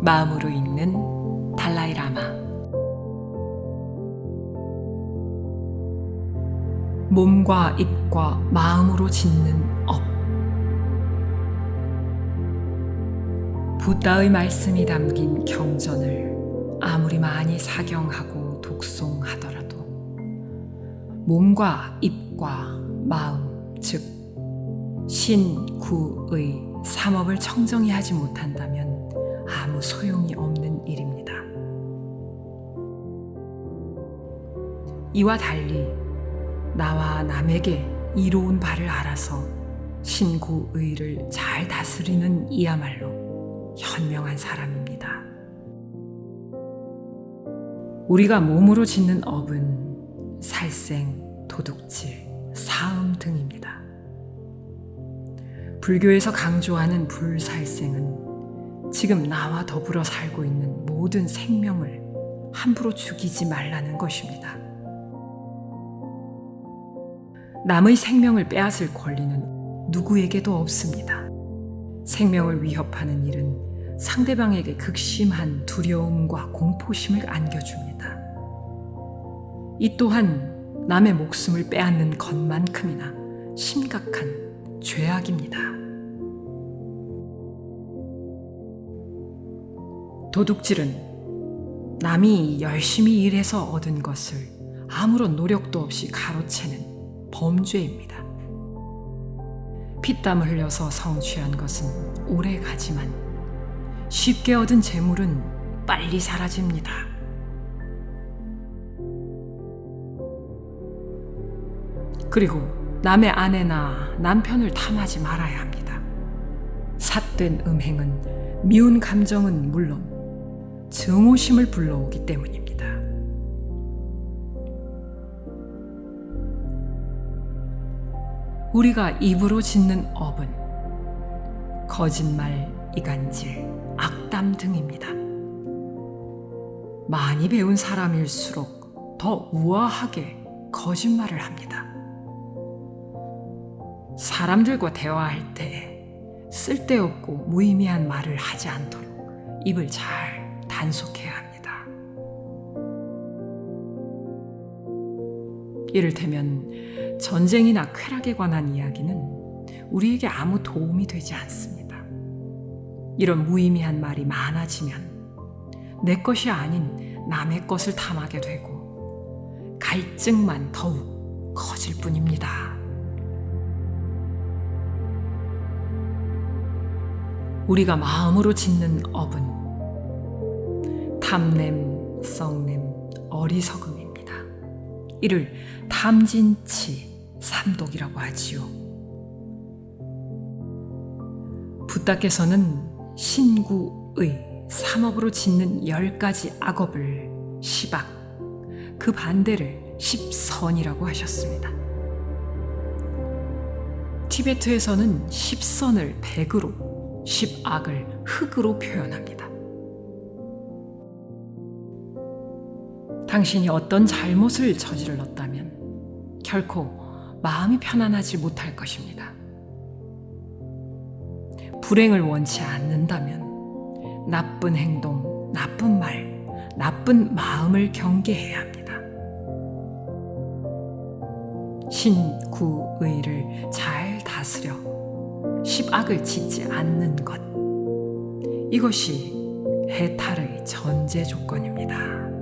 마음으로 읽는 달라이라마. 몸과 입과 마음으로 짓는 업. 부다의 말씀이 담긴 경전을 아무리 많이 사경하고 독송하더라도 몸과 입과 마음 즉 신구의 삼업을 청정히 하지 못한다면 아무 소용이 없는 일입니다. 이와 달리 나와 남에게 이로운 바를 알아서 신구의를 잘 다스리는 이야말로 현명한 사람입니다. 우리가 몸으로 짓는 업은 살생, 도둑질, 사음 등입니다. 불교에서 강조하는 불살생은 지금 나와 더불어 살고 있는 모든 생명을 함부로 죽이지 말라는 것입니다. 남의 생명을 빼앗을 권리는 누구에게도 없습니다. 생명을 위협하는 일은 상대방에게 극심한 두려움과 공포심을 안겨줍니다. 이 또한 남의 목숨을 빼앗는 것만큼이나 심각한 죄악입니다. 도둑질은 남이 열심히 일해서 얻은 것을 아무런 노력도 없이 가로채는 범죄입니다. 피땀을 흘려서 성취한 것은 오래 가지만 쉽게 얻은 재물은 빨리 사라집니다. 그리고 남의 아내나 남편을 탐하지 말아야 합니다. 삿된 음행은 미운 감정은 물론 증오심을 불러오기 때문입니다. 우리가 입으로 짓는 업은 거짓말, 이간질, 악담 등입니다. 많이 배운 사람일수록 더 우아하게 거짓말을 합니다. 사람들과 대화할 때 쓸데없고 무의미한 말을 하지 않도록 입을 잘 단속해야 합니다. 이를테면 전쟁이나 쾌락에 관한 이야기는 우리에게 아무 도움이 되지 않습니다. 이런 무의미한 말이 많아지면 내 것이 아닌 남의 것을 탐하게 되고 갈증만 더욱 커질 뿐입니다. 우리가 마음으로 짓는 업은 탐냄, 썩냄, 어리석음입니다. 이를 탐진치, 삼독이라고 하지요. 부다께서는 신구의 삼업으로 짓는 열 가지 악업을 시박, 그 반대를 십선이라고 하셨습니다. 티베트에서는 십선을 백으로, 십악을 흑으로 표현합니다. 당신이 어떤 잘못을 저질렀다면 결코 마음이 편안하지 못할 것입니다. 불행을 원치 않는다면 나쁜 행동, 나쁜 말, 나쁜 마음을 경계해야 합니다. 신구의를 잘 다스려 십악을 짓지 않는 것. 이것이 해탈의 전제 조건입니다.